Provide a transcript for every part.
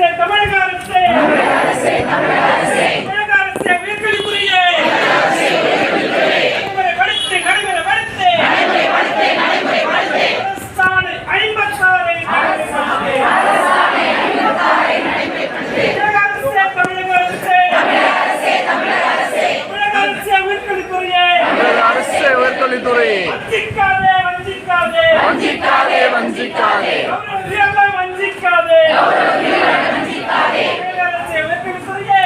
அரசே தமிழக அரசே. தமிழக அரசே அரசாணை ஐம்பத்தாறை தமிழக அரசே தமிழக அரசே. தமிழக அரசே உயர்கல்வித்துறையே அரசு உயர்கல்வித்துறை. வஞ்சிக்காதே வஞ்சிக்காதே. வஞ்சிக்காதே வஞ்சிக்காதே தமிழக அரசே உயர்கல்வித்துறையே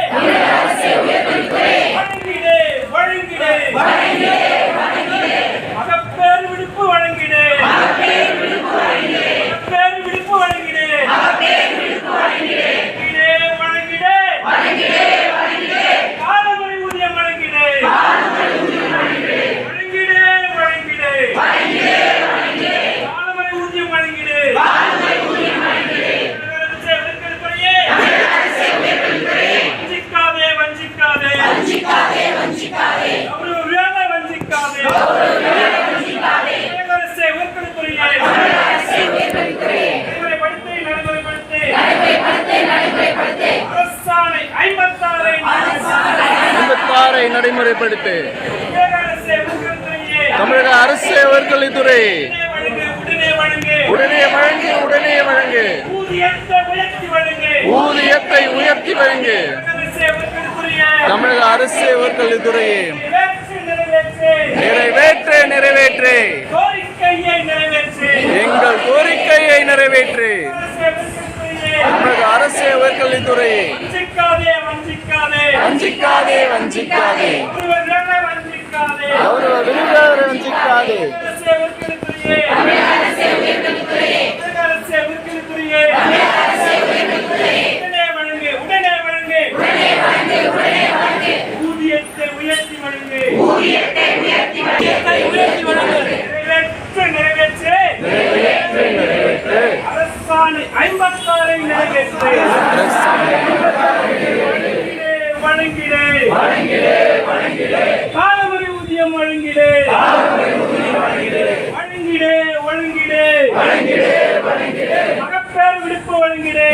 வழங்கிடு வழங்கிடு மகப்பேறு விடுப்பு வழங்கிடு மகப்பேறு விடுப்பு வழங்கிடு வழங்கிடு, வழங்கிடு காலமுறை ஊதியம் வழங்கிடு வழங்கிடு வழங்கிடு காலமுறை ஊதியம் வழங்கிடு அரசே உயர்கல்வித்துறையே வஞ்சிக்காதே வஞ்சிக்காதே கௌரவ வேலை வஞ்சிக்காதே அரசே உயர்கல்வித்துறையே நடைமுறைப்படுத்து நடைமுறைப்படுத்து அரசாணை ஐம்பத்தாறை ஐம்பத்தாறை நடைமுறைப்படுத்து. தமிழக அரசு உயர்கல்வித்துறை. உடனே வழங்கு உடனே வழங்கு. ஊதியத்தை உயர்த்தி வழங்கு. தமிழக அரசு உயர்கல்வித்துறையை. நிறைவேற்று நிறைவேற்று. எங்கள் கோரிக்கையை நிறைவேற்று. தமிழக அரசு உயர்கல்வித்துறையை. வஞ்சிக்காதே வஞ்சிக்காதே. கௌரவ விருதுகளை வஞ்சிக்காதே. அரசே உயர்கல்வித்துறையே நிறைவேற்று அரசாணை ஐம்பத்தாறை நிறைவேற்று வழங்கிடு காலமுறை ஊதியம் வழங்கிடு. வழங்கிடு வழங்கிடு. மகப்பேறு விடுப்பு வழங்கிடு.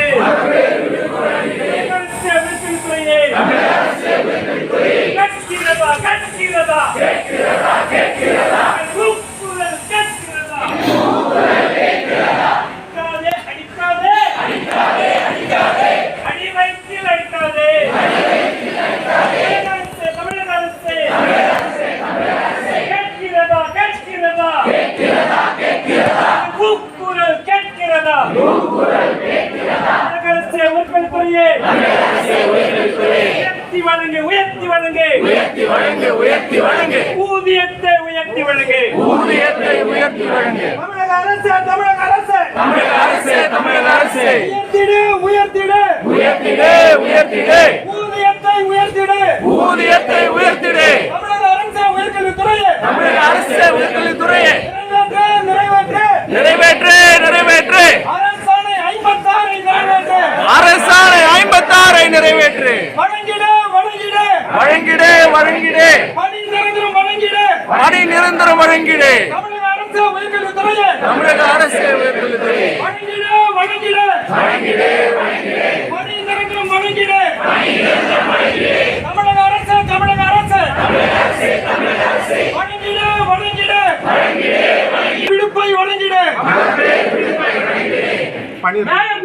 வழங்கு உயர்த்தி வழங்கு. உயர்த்தி வழங்கு உயர்த்தி வழங்கு. ஊதியத்தை உயர்த்தி வழங்கு. ஊதியத்தை உயர்த்தி வழங்கு. தமிழக அரசு தமிழக அரசு. தமிழக அரசு தமிழக அரசு. உயர்த்திடு உயர்த்திடு. உயர்த்திடு உயர்த்திடு. ஊதியத்தை உயர்த்திடு. ஊதியத்தை உயர்த்திடு. தமிழக அரசு உயர்கல்வித்துறையே. தமிழக அரசு உயர்கல்வித்துறையை நிறைவேற்று நிறைவேற்று நிறைவேற்று நிறைவேற்று அரசாணை ஐம்பத்தாறை நிறைவேற்று அரசாணை ஐம்பத்தாறை நிறைவேற்று வழங்கிடு வழங்கிடு வழங்கிடு வழங்கிடு பணி நிரந்தரம் வழங்கிடு பணி நிரந்தரம் வழங்கிடு. தமிழக அரசு தமிழக அரசு உயர்கல்வித்துறை வழங்கிடு வழங்கிடு. பணி நிரந்தரம் வழங்கிடு. தமிழக அரசு தமிழக அரசு. வழங்கிடு வழங்கிடு. விடுப்பை வழங்கிடு. தான்